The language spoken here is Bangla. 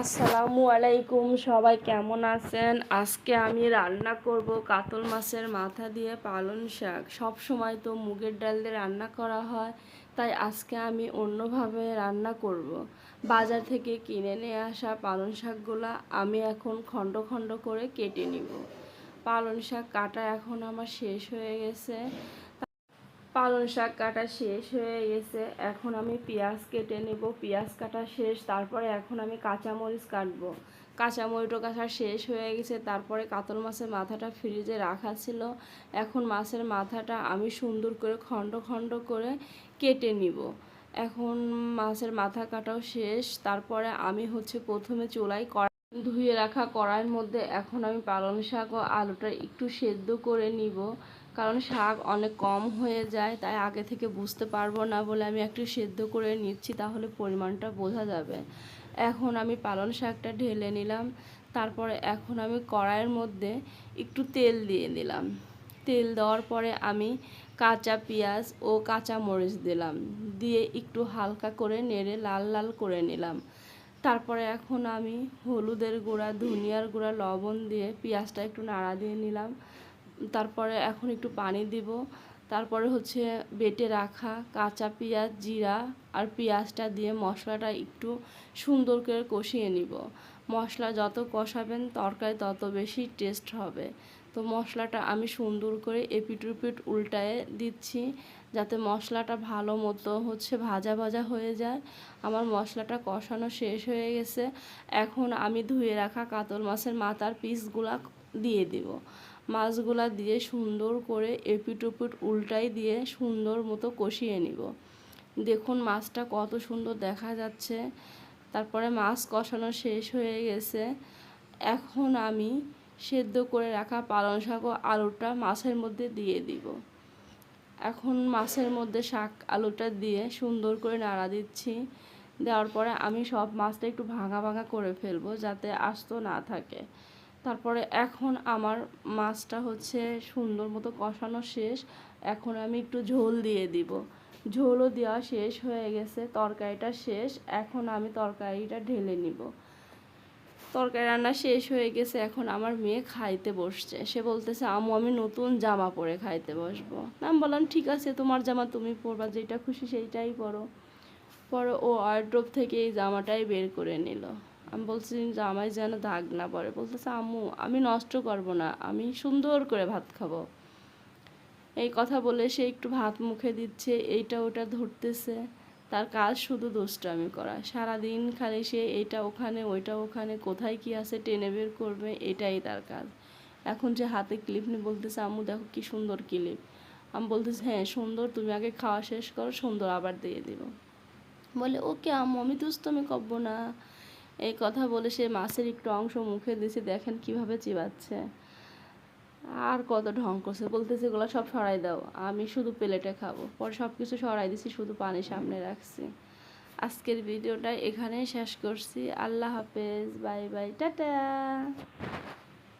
আসসালামু আলাইকুম, সবাই কেমন আছেন? আজকে আমি রান্না করব কাতল মাছের মাথা দিয়ে পালং শাক। সব সময় তো মুগের ডাল দিয়ে রান্না করা হয়, তাই আজকে আমি অন্যভাবে রান্না করব। বাজার থেকে কিনে নিয়ে আসা পালং শাকগুলো আমি এখন খণ্ড খণ্ড করে কেটে নিব। পালং শাক কাটা এখন আমার শেষ হয়ে গেছে। পালং শাক কাটা শেষ হয়ে গেছে। এখন আমি পেঁয়াজ কেটে নেব। পেঁয়াজ কাটা শেষ, তারপরে এখন আমি কাঁচামরিচ কাটবো। কাঁচামরিচও কাটা শেষ হয়ে গেছে, তারপরে কাতল মাছের মাথাটা ফ্রিজে রাখা ছিল। এখন মাছের মাথাটা আমি সুন্দর করে খণ্ড খণ্ড করে কেটে নিব। এখন মাছের মাথা কাটাও শেষ, তারপরে আমি হচ্ছে প্রথমে চুলাই কড়াই ধুয়ে রাখা কড়াইয়ের মধ্যে এখন আমি পালং শাক ও আলুটা একটু সেদ্ধ করে নিব। কারণ শাক অনেক কম হয়ে যায়, তাই আগে থেকে বুঝতে পারব না বলে আমি একটু সেদ্ধ করে নিচ্ছি, তাহলে পরিমাণটা বোঝা যাবে। এখন আমি পালং শাকটা ঢেলে নিলাম, তারপরে এখন আমি কড়াইয়ের মধ্যে একটু তেল দিয়ে দিলাম তেল দেওয়ার পরে আমি কাঁচা পেঁয়াজ ও কাঁচা মরিচ দিলাম, দিয়ে একটু হালকা করে নেড়ে লাল লাল করে নিলাম। তারপরে এখন আমি হলুদের গুঁড়া, ধনিয়ার গুঁড়া, লবণ দিয়ে পেঁয়াজটা একটু নাড়া দিয়ে নিলাম। তারপরে এখন একটু পানি দিব। তারপরে হচ্ছে বেটে রাখা কাঁচা পেঁয়াজ, জিরা আর পেঁয়াজটা দিয়ে মশলাটা একটু সুন্দর করে কষিয়ে নিব। মশলা যত কষাবেন তরকারি তত বেশি টেস্ট হবে। তো মশলাটা আমি সুন্দর করে এপিট উপিট উল্টায়ে দিচ্ছি যাতে মশলাটা ভালো মতো হচ্ছে ভাজা ভাজা হয়ে যায়। আমার মশলাটা কষানো শেষ হয়ে গেছে। এখন আমি ধুয়ে রাখা কাতল মাছের মাথার পিসগুলা দিয়ে দিব। মাছগুলা দিয়ে সুন্দর করে এপিট ওপিট উল্টাই দিয়ে সুন্দর মতো কষিয়ে নিব। দেখুন মাছটা কত সুন্দর দেখা যাচ্ছে। তারপরে মাছ কষানো শেষ হয়ে গেছে। এখন আমি সেদ্ধ করে রাখা পালং শাক ও আলুটা মাছের মধ্যে দিয়ে দিব। এখন মাছের মধ্যে শাক আলুটা দিয়ে সুন্দর করে নাড়া দিচ্ছি। দেওয়ার পরে আমি সব মাছটা একটু ভাঙা ভাঙা করে ফেলব যাতে আস্ত না থাকে। তারপরে এখন আমার মাছটা হচ্ছে সুন্দর মতো কষানো শেষ। এখন আমি একটু ঝোল দিয়ে দিব। ঝোলও দেওয়া শেষ হয়ে গেছে, তরকারিটা শেষ। এখন আমি তরকারিটা ঢেলে নিব। তরকারি রান্না শেষ হয়ে গেছে, এখন আমার মেয়ে খাইতে বসছে। সে বলতেছে আমু আমি নতুন জামা পরে খাইতে বসবো। আমি বললাম, ঠিক আছে, তোমার জামা তুমি পরবা, যেটা খুশি সেইটাই পরো। পরে ও ওয়ার্ড্রোপ থেকে এই জামাটাই বের করে নিল। আমি বলছি জামাই যেন দাগ না পড়ে। বলতেছে, আম্মু, আমি নষ্ট করব না, আমি সুন্দর করে ভাত খাব। এই কথা বলে সে একটু ভাত মুখে দিচ্ছে, এইটা ওটা ধরতেছে। তার কাজ শুধু দুষ্টামি করা। সারাদিন খালি সে এটা ওখানে, ওইটা ওখানে, কোথায় কি আছে টেনে বের করবে, এটাই তার কাজ। এখন যে হাতে ক্লিপ নিয়ে বলতেছে, আম্মু, দেখো কি সুন্দর ক্লিপ। আমি বলতেছি হ্যাঁ সুন্দর, তুমি আগে খাওয়া শেষ করো, সুন্দর আবার দিয়ে দিব। বলে, ওকে আম্মু, আমি দুষ্টমি করব না। এই কথা বলে সে মাছের একটু অংশ মুখে দিয়েছে, দেখেন কীভাবে চিবাচ্ছে। আর কত ঢং করছে, বলতেছে এগুলো সব সরাই দাও, আমি শুধু প্লেটে খাব। পরে সব কিছু সরাই দিছি, শুধু পানি সামনে রাখছি। আজকের ভিডিওটা এখানেই শেষ করছি। আল্লাহ হাফেজ, বাই বাই, টাটা।